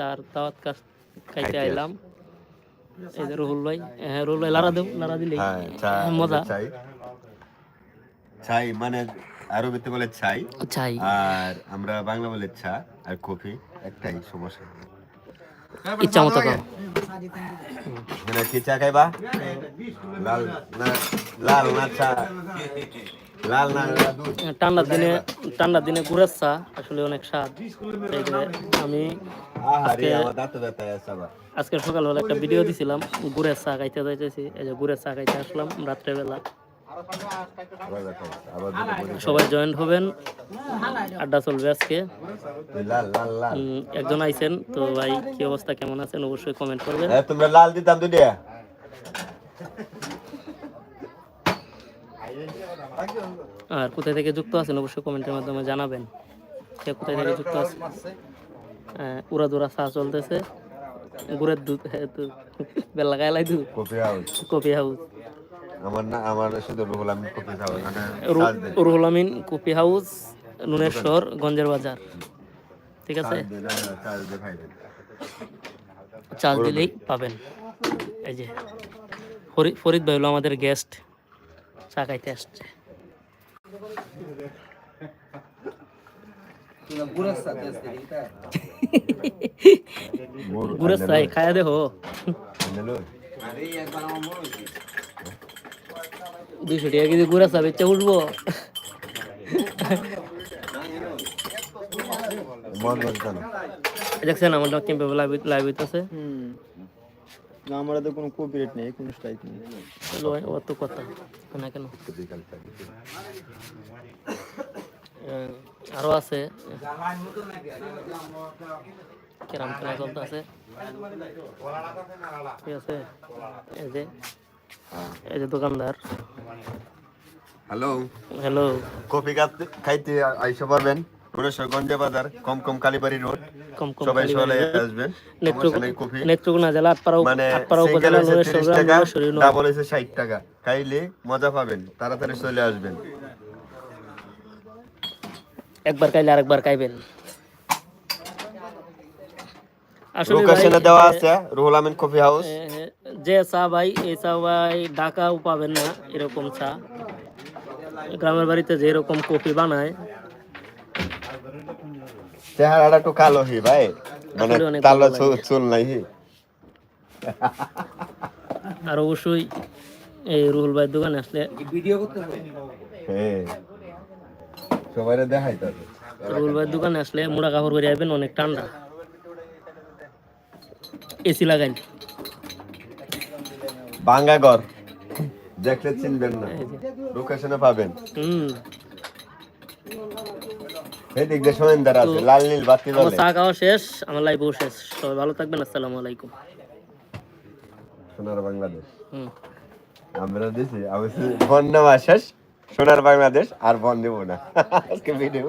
চার দাওয়াত কাজ খাইতে আইলাম। এই যে রুহুল ভাই হ্যাঁ রুহুল ভাই লারা দেব লারা দিলে হ্যাঁ মজা। চাই। মানে আরবিতে বলে চাই। চাই। আর আমরা বাংলা বলে চা আর কফি একটাই সমস্যা। ইচ্ছা মতো খাও। মানে কি চা খাইবা? লাল না লাল না চা? ঠান্ডার দিনে ঠান্ডার দিনে গুড়ের চা আসলে অনেক স্বাদ। আমি আজকে সকালবেলা একটা ভিডিও দিছিলাম গুড়ের চা খাইতে যাইতেছি। এই যে গুড়ের চা খাইতে আসলাম রাত্রেবেলা। সবাই জয়েন্ট হবেন। আড্ডা চলবে আজকে। একজন আইছেন তো ভাই কি অবস্থা কেমন আছেন? অবশ্যই কমেন্ট করবেন। হ্যাঁ তোমরা লাল দিতাম আর কোথায় থেকে যুক্ত আছেন অবশ্যই কমেন্টের মাধ্যমে জানাবেন। সে কোথায় থেকে যুক্ত আছে উড়া দুরা চা চলতেছে। গুড়ের দুধ হ্যাঁ, দুধ বেলা গায়লাই দুধ। Coffee house. Coffee house. আমার না আমার শুধু রুহুল আমি কফি খাব মানে রু- চার্জ দেন। রুহুল আমিন কফি হাউস নুনের শহর গঞ্জের বাজার। ঠিক আছে। চার্জ দিলেই পাবেন। এই যে ফরিদ ভাই হলো আমাদের গেস্ট চা খাইতে আসছে। গুড়ের খায়া দেখো। দুইশো টাকা কেজি গুড়া চা বেচে উঠবো। দেখছেন আমার ক্যাম্পে লাইভ লাইভ হইতেছে? না আমার তো কোনো কপিরাইট নেই কোনো স্ট্রাইক নেই। অত কথা। না কেন? আরও আছে। কেরাম খেলা চলতে আছে। ঠিক আছে। এই যে এই যে দোকানদার। হ্যালো হ্যালো কফি খাইতে আইসা পারবেন? বাজার কম কম কালীবাড়ি রোড কম কম সবাই বাড়ি। নেত্রকোনা জেলা আটপাড়া মানে আটপাড়া উপজেলা হচ্ছে নরেশ 30 টাকা শরীর ডাবল হচ্ছে 60 টাকা। খাইলে মজা পাবেন তাড়াতাড়ি চলে আসবেন। একবার খাইলে আরেকবার খাইবেন। আসলে লোকেশনে দেওয়া আছে রুহুল আমিন কফি হাউস যে চা ভাই এই চা ভাই ঢাকাও পাবেন না এরকম চা। গ্রামের বাড়িতে যে এরকম কফি বানায় চেহারাটা একটু কালো হি ভাই। মানে লাগে। চুল- নাই হি। আর অবশ্যই এই রুহুল ভাইয়ের দোকানে আসলে ভিডিও করতে হ্যাঁ সবাই দেখাই তাদের রুহুল ভাইয়ের দোকানে আসলে মোড়া কাপড় করে আসবেন অনেক ঠান্ডা। এসি লাগাইন। বাঙ্গাগর। দেখলে চিনবেন না। লোকেশনে পাবেন। হুম। এদিক দিয়ে সোয়েন্দার আছে লাল নীল বাতি জ্বলে। চা খাওয়া শেষ আমার লাইফও শেষ। সবাই ভালো থাকবেন আসসালামু আলাইকুম। সোনার বাংলাদেশ। আমরা দিছি আমি বন্যা শেষ সোনার বাংলাদেশ আর বন দেবো না। আজকে ভিডিও